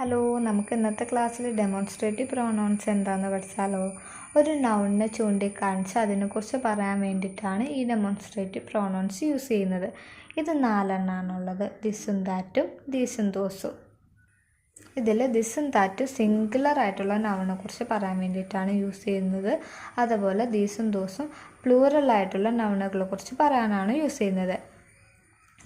Hello നമുക്ക് ഇന്നത്തെ ക്ലാസ്സിൽ ഡെമോൺസ്ട്രേറ്റീവ് പ്രൊണൗൺസ് എന്താണെന്ന് പഠിച്ചാലോ? ഒരു നൗണിനെ ചൂണ്ടിക്കാണിച്ച് അതിനെക്കുറിച്ച് പറയാൻ വേണ്ടിയിട്ടാണ് ഈ ഡെമോൺസ്ട്രേറ്റീവ് പ്രൊണൗൺസ് യൂസ് ചെയ്യുന്നത്. ഇത് നാലെണ്ണാണുള്ളത്. ദിസും ദാറ്റും ദീസും ദോസും ഇതിൽ ദിസും ദാറ്റും സിംഗുലർ ആയിട്ടുള്ള നൗണിനെ കുറിച്ച് പറയാൻ വേണ്ടിയിട്ടാണ് യൂസ് ചെയ്യുന്നത്. അതുപോലെ ദീസും ദോസും പ്ലൂറൽ ആയിട്ടുള്ള നൗണുകളെ കുറിച്ച് പറയാനാണ് യൂസ് ചെയ്യുന്നത്.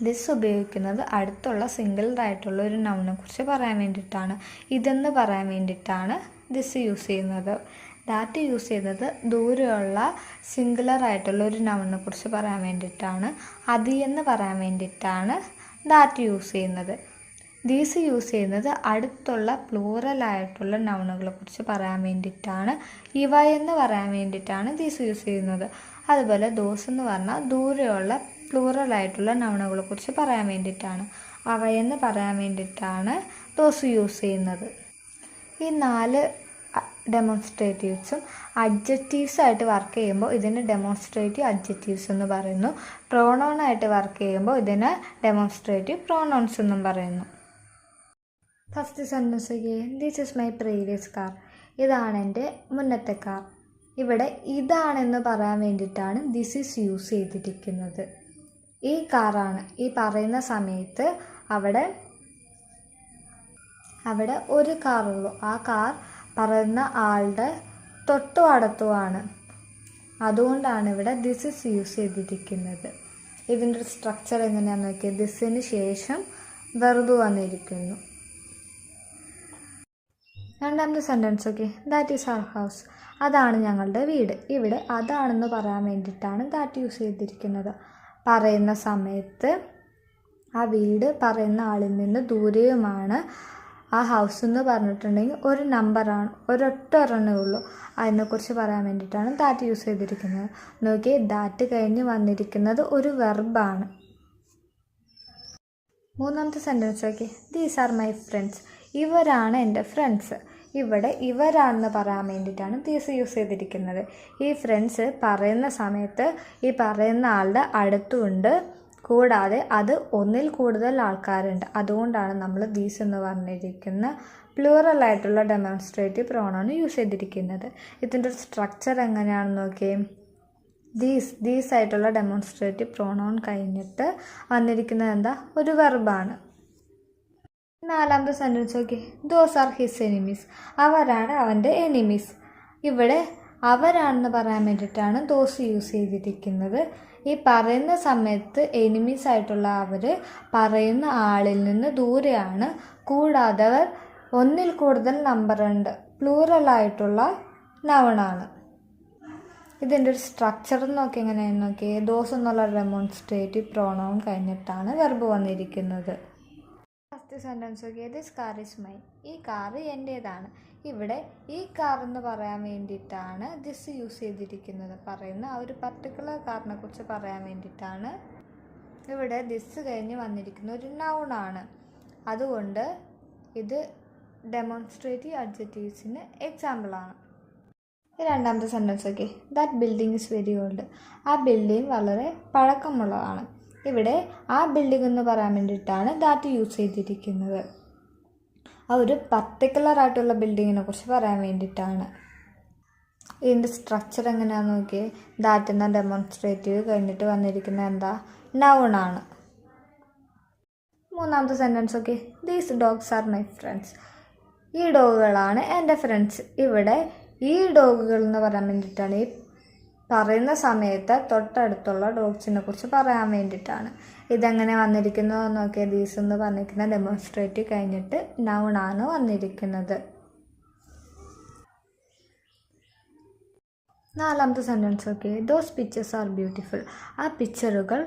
ദിസ് ഉപയോഗിക്കുന്നത് അടുത്തുള്ള സിംഗിളായിട്ടുള്ള ഒരു നൗനെ കുറിച്ച് പറയാൻ വേണ്ടിയിട്ടാണ്. ഇതെന്ന് പറയാൻ വേണ്ടിയിട്ടാണ് ദിസ് യൂസ് ചെയ്യുന്നത്. ദാറ്റ് യൂസ് ചെയ്തത് ദൂരെയുള്ള സിംഗുലർ ആയിട്ടുള്ള ഒരു നൗണിനെ കുറിച്ച് പറയാൻ വേണ്ടിയിട്ടാണ്. അതി എന്ന് പറയാൻ വേണ്ടിയിട്ടാണ് ദാറ്റ് യൂസ് ചെയ്യുന്നത്. ദീസ് യൂസ് ചെയ്യുന്നത് അടുത്തുള്ള പ്ലൂറലായിട്ടുള്ള നൗണുകളെ കുറിച്ച് പറയാൻ വേണ്ടിയിട്ടാണ്. ഇവ എന്ന് പറയാൻ വേണ്ടിയിട്ടാണ് ദീസ് യൂസ് ചെയ്യുന്നത്. അതുപോലെ ദോസ് എന്ന് പറഞ്ഞാൽ ദൂരെയുള്ള പ്ലൂറൽ ആയിട്ടുള്ള നൗണുകളെ കുറിച്ച് പറയാൻ വേണ്ടിയിട്ടാണ്. അവയെന്ന് പറയാൻ വേണ്ടിയിട്ടാണ് ദോസ് യൂസ് ചെയ്യുന്നത്. ഈ നാല് ഡെമോൺസ്ട്രേറ്റീവ്സും അഡ്ജക്റ്റീവ്സ് ആയിട്ട് വർക്ക് ചെയ്യുമ്പോൾ ഇതിന് ഡെമോൺസ്ട്രേറ്റീവ് അഡ്ജക്റ്റീവ്സ് എന്ന് പറയുന്നു. പ്രോണോൺ ആയിട്ട് വർക്ക് ചെയ്യുമ്പോൾ ഇതിന് ഡെമോൺസ്ട്രേറ്റീവ് പ്രോണോൺസ് എന്നും പറയുന്നു. First sentence this is my previous car ഇതാണ് എന്റെ മുന്നത്തെ കാർ ഇവിടെ ഇതാണെന്ന് പറയാൻ വേണ്ടിയിട്ടാണ് ദിസ് ഈസ് യൂസ് ചെയ്തിരിക്കുന്നത്. ഈ കാറാണ്. ഈ പറയുന്ന സമയത്ത് അവിടെ അവിടെ ഒരു കാറുള്ളൂ. ആ കാർ പറയുന്ന ആളുടെ തൊട്ടു അടുത്തുമാണ് അതുകൊണ്ടാണ് ഇവിടെ ദിസ് ഇസ് യൂസ് ചെയ്തിരിക്കുന്നത്. ഇതിന്റെ ഒരു സ്ട്രക്ചർ എങ്ങനെയാണെന്ന് നോക്കിയാൽ ദിസിന് ശേഷം വെറുതെ വന്നിരിക്കുന്നു. രണ്ടാമത്തെ sentence okay that is our house അതാണ് ഞങ്ങളുടെ വീട്. ഇവിടെ അതാണെന്ന് പറയാൻ വേണ്ടിയിട്ടാണ് ദാറ്റ് യൂസ് ചെയ്തിരിക്കുന്നത്. പറയുന്ന സമയത്ത് ആ വീട് പറയുന്ന ആളിൽ നിന്ന് ദൂരെയുമാണ് ആ ഹൗസ് എന്ന് പറഞ്ഞിട്ടുണ്ടെങ്കിൽ ഒരു നമ്പറാണ് ഒരൊറ്റ ഒരെണ്ണേ ഉള്ളൂ. അതിനെക്കുറിച്ച് പറയാൻ വേണ്ടിയിട്ടാണ് ദാറ്റ് യൂസ് ചെയ്തിരിക്കുന്നത്. നോക്കി ദാറ്റ് കഴിഞ്ഞ് വന്നിരിക്കുന്നത് ഒരു വെർബാണ് മൂന്നാമത്തെ sentence okay these are my friends ഇവരാണ് എന്റെ ഫ്രണ്ട്സ് ഇവിടെ ഇവരാണെന്ന് പറയാൻ വേണ്ടിയിട്ടാണ് ദീസ് യൂസ് ചെയ്തിരിക്കുന്നത്. ഈ ഫ്രണ്ട്സ് പറയുന്ന സമയത്ത് ഈ പറയുന്ന ആളുടെ അടുത്തുണ്ട്. കൂടാതെ അത് ഒന്നിൽ കൂടുതൽ ആൾക്കാരുണ്ട്. അതുകൊണ്ടാണ് നമ്മൾ ദീസ് എന്ന് പറഞ്ഞിരിക്കുന്ന പ്ലൂറൽ ആയിട്ടുള്ള ഡെമോൺസ്ട്രേറ്റീവ് പ്രോണോണ് യൂസ് ചെയ്തിരിക്കുന്നത്. ഇതിന്റെ സ്ട്രക്ചർ എങ്ങനെയാണെന്ന് നോക്കിയേ. ദീസ് ദീസ് ആയിട്ടുള്ള ഡെമോൺസ്ട്രേറ്റീവ് പ്രോണോൺ കഴിഞ്ഞിട്ട് വന്നിരിക്കുന്നത് എന്താ? ഒരു വെർബാണ് നാലാമത്തെ sentence okay those are his enemies അവരാണ് അവന്റെ എനിമീസ് ഇവിടെ അവരാണെന്ന് പറയാൻ വേണ്ടിയിട്ടാണ് ദോസ് യൂസ് ചെയ്തിരിക്കുന്നത്. ഈ പറയുന്ന സമയത്ത് എനിമീസ് ആയിട്ടുള്ള അവർ പറയുന്ന ആളിൽ നിന്ന് ദൂരെയാണ്. കൂടാതെ അവർ ഒന്നിൽ കൂടുതൽ നമ്പർ ഉണ്ട്. പ്ലൂറൽ ആയിട്ടുള്ള നവണാണ് ഇതിന്റെ ഒരു സ്ട്രക്ചർ നോക്കി എങ്ങനെയാണെന്ന് നോക്കി ദോസ് എന്നുള്ള ഡെമോൺസ്ട്രേറ്റീവ് പ്രോണൗൺ കഴിഞ്ഞിട്ടാണ് വെർബ് വന്നിരിക്കുന്നത്. ഫസ്റ്റ് സെന്റൻസ് നോക്കിയാൽ ദിസ് കാർ ഇസ് മൈ ഈ കാറ് എന്റേതാണ് ഇവിടെ ഈ കാർ എന്ന് പറയാൻ വേണ്ടിയിട്ടാണ് ദിസ് യൂസ് ചെയ്തിരിക്കുന്നത്. പറയുന്ന ആ ഒരു പർട്ടിക്കുലർ കാറിനെ കുറിച്ച് പറയാൻ വേണ്ടിയിട്ടാണ് ഇവിടെ ദിസ് കഴിഞ്ഞ് വന്നിരിക്കുന്ന ഒരു നൗണാണ് അതുകൊണ്ട് ഇത് ഡെമോൺസ്ട്രേറ്റീവ് അഡ്ജക്റ്റീവ്സിന് എക്സാമ്പിളാണ് രണ്ടാമത്തെ sentence okay that building is very old ആ ബിൽഡിംഗ് വളരെ പഴക്കമുള്ളതാണ്. ഇവിടെ ആ ബിൽഡിംഗ് എന്ന് പറയാൻ വേണ്ടിയിട്ടാണ് ദാറ്റ് യൂസ് ചെയ്തിരിക്കുന്നത്. ആ ഒരു പർട്ടിക്കുലർ ആയിട്ടുള്ള ബിൽഡിങ്ങിനെ കുറിച്ച് പറയാൻ വേണ്ടിയിട്ടാണ്. ഇതിന്റെ സ്ട്രക്ചർ എങ്ങനെയാണെന്ന് നോക്കിയേ. ദാറ്റ് എന്ന ഡെമോൺസ്ട്രേറ്റീവ് കഴിഞ്ഞിട്ട് വന്നിരിക്കുന്ന എന്താ? നൗൺ ആണ്. മൂന്നാമത്തെ sentence okay these dogs are my friends ഈ ഡോഗുകളാണ് എന്റെ ഫ്രണ്ട്സ് ഇവിടെ ഈ ഡോഗുകൾ എന്ന് പറയാൻ വേണ്ടിയിട്ടാണ് ഈ പറയുന്ന സമയത്ത് തൊട്ടടുത്തുള്ള ഡോഗ്സിനെ കുറിച്ച് പറയാൻ വേണ്ടിയിട്ടാണ്. ഇതെങ്ങനെ വന്നിരിക്കുന്നു നോക്കിയ ദീസ് എന്ന് പറഞ്ഞിരിക്കുന്ന ഡെമോൺസ്ട്രേറ്റ് കഴിഞ്ഞിട്ട് നൗണാണ് വന്നിരിക്കുന്നത്. നാലാമത്തെ sentence okay those pictures are beautiful ആ പിക്ചറുകൾ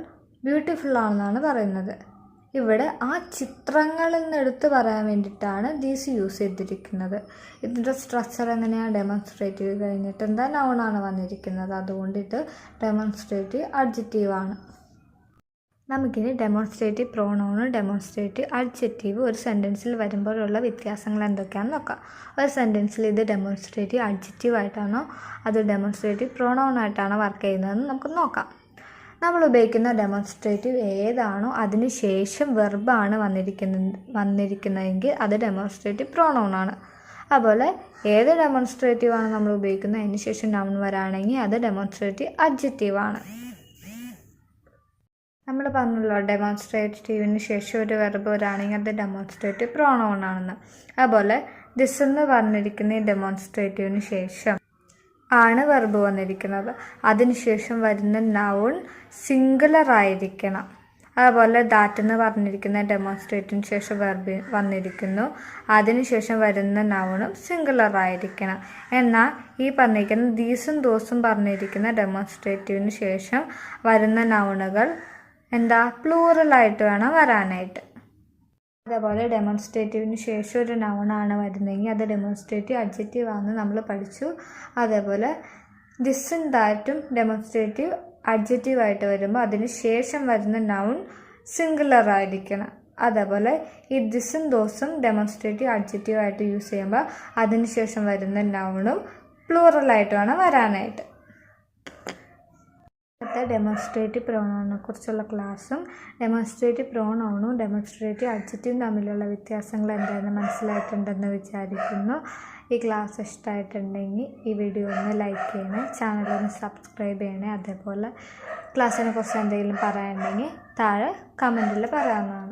ബ്യൂട്ടിഫുൾ ആണെന്നാണ് പറയുന്നത്. ഇവിടെ ആ ചിത്രങ്ങളിൽ നിന്ന് എടുത്ത് പറയാൻ വേണ്ടിയിട്ടാണ് ദീസ് യൂസ് ചെയ്തിരിക്കുന്നത്. ഇതിന്റെ സ്ട്രക്ചർ എങ്ങനെയാണ് ഡെമോൺസ്ട്രേറ്റീവ് കഴിഞ്ഞിട്ട് എന്താ നൗണാണ് വന്നിരിക്കുന്നത്. അതുകൊണ്ട് ഇത് ഡെമോൺസ്ട്രേറ്റീവ് ആണ്. നമുക്കിനി ഡെമോൺസ്ട്രേറ്റീവ് പ്രോണോണ് ഡെമോൺസ്ട്രേറ്റീവ് അഡ്ജക്റ്റീവ് ഒരു സെന്റൻസിൽ വരുമ്പോഴുള്ള വ്യത്യാസങ്ങൾ എന്തൊക്കെയാണെന്ന് നോക്കാം. ഒരു സെന്റൻസിൽ ഇത് ഡെമോൺസ്ട്രേറ്റീവ് അഡ്ജക്റ്റീവ് ആയിട്ടാണോ അത് ഡെമോൺസ്ട്രേറ്റീവ് പ്രോണൗൺ ആയിട്ടാണോ വർക്ക് ചെയ്യുന്നതെന്ന് നമുക്ക് നോക്കാം. നമ്മൾ ഉപയോഗിക്കുന്ന ഡെമോൺസ്ട്രേറ്റീവ് ഏതാണോ അതിന് ശേഷം വെർബാണ് വന്നിരിക്കുന്ന വന്നിരിക്കുന്നതെങ്കിൽ അത് ഡെമോൺസ്ട്രേറ്റീവ് പ്രോണൗണാണ് അതുപോലെ ഏത് ഡെമോൺസ്ട്രേറ്റീവാണ് നമ്മൾ ഉപയോഗിക്കുന്നത് അതിന് ശേഷം നൗൺ വരാണെങ്കിൽ അത് ഡെമോൺസ്ട്രേറ്റീവ് അഡ്ജക്റ്റീവ് ആണ്. നമ്മൾ പറഞ്ഞല്ലോ ഡെമോൺസ്ട്രേറ്റീവിന് ശേഷം ഒരു വെർബ് വരാണെങ്കിൽ അത് ഡെമോൺസ്ട്രേറ്റീവ് പ്രോണൗൺ ആണെന്ന്. അതുപോലെ ദിസ് എന്ന് പറഞ്ഞിരിക്കുന്ന ഈ ഡെമോൺസ്ട്രേറ്റീവിന് ശേഷം ആണ് വെർബ് വന്നിരിക്കുന്നത്. അതിനുശേഷം വരുന്ന നൗൺ സിംഗുലർ ആയിരിക്കണം. അതുപോലെ ദാറ്റ് എന്ന് പറഞ്ഞിരിക്കുന്ന ഡെമോൺസ്ട്രേറ്റിന് ശേഷം വെർബ് വന്നിരിക്കുന്നു. അതിനുശേഷം വരുന്ന നൗണും സിംഗുലർ ആയിരിക്കണം. എന്നാൽ ഈ പറഞ്ഞിരിക്കുന്ന ദീസും ദോസും പറഞ്ഞിരിക്കുന്ന ഡെമോൺസ്ട്രേറ്റീവിന് ശേഷം വരുന്ന നൗണുകൾ എന്താ? പ്ലൂറലായിട്ട് വേണം വരാനായിട്ട്. അതേപോലെ ഡെമോൺസ്ട്രേറ്റീവിന് ശേഷം ഒരു നൗണാണ് വരുന്നതെങ്കിൽ അത് ഡെമോൺസ്ട്രേറ്റീവ് അഡ്ജക്റ്റീവ് ആണെന്ന് നമ്മൾ പഠിച്ചു. അതേപോലെ ദിസും ദാറ്റും ഡെമോൺസ്ട്രേറ്റീവ് അഡ്ജക്റ്റീവ് ആയിട്ട് വരുമ്പോൾ അതിന് ശേഷം വരുന്ന നൗൺ സിംഗുലർ ആയിരിക്കണം. അതേപോലെ ഈ ദിസും ദോസും ഡെമോൺസ്ട്രേറ്റീവ് അഡ്ജക്റ്റീവ് ആയിട്ട് യൂസ് ചെയ്യുമ്പോൾ അതിന് ശേഷം വരുന്ന നൗണും പ്ലൂറലായിട്ട് വേണം വരാനായിട്ട്. ഇന്നത്തെ ഡെമോൺസ്ട്രേറ്റീവ് പ്രോണോണിനെ കുറിച്ചുള്ള ക്ലാസ്സും ഡെമോൺസ്ട്രേറ്റീവ് പ്രോണൗണും ഡെമോൺസ്ട്രേറ്റീവ് അഡ്ജക്റ്റീവും തമ്മിലുള്ള വ്യത്യാസങ്ങൾ എന്താണെന്ന് മനസ്സിലായിട്ടുണ്ടെന്ന് വിചാരിക്കുന്നു. ഈ ക്ലാസ് ഇഷ്ടമായിട്ടുണ്ടെങ്കിൽ ഈ വീഡിയോ ഒന്ന് ലൈക്ക് ചെയ്യണേ. ചാനലൊന്ന് സബ്സ്ക്രൈബ് ചെയ്യണേ. അതേപോലെ ക്ലാസ്സിനെ കുറിച്ച് എന്തെങ്കിലും പറയാനുണ്ടെങ്കിൽ താഴെ കമന്റിൽ പറയാവുന്നതാണ്.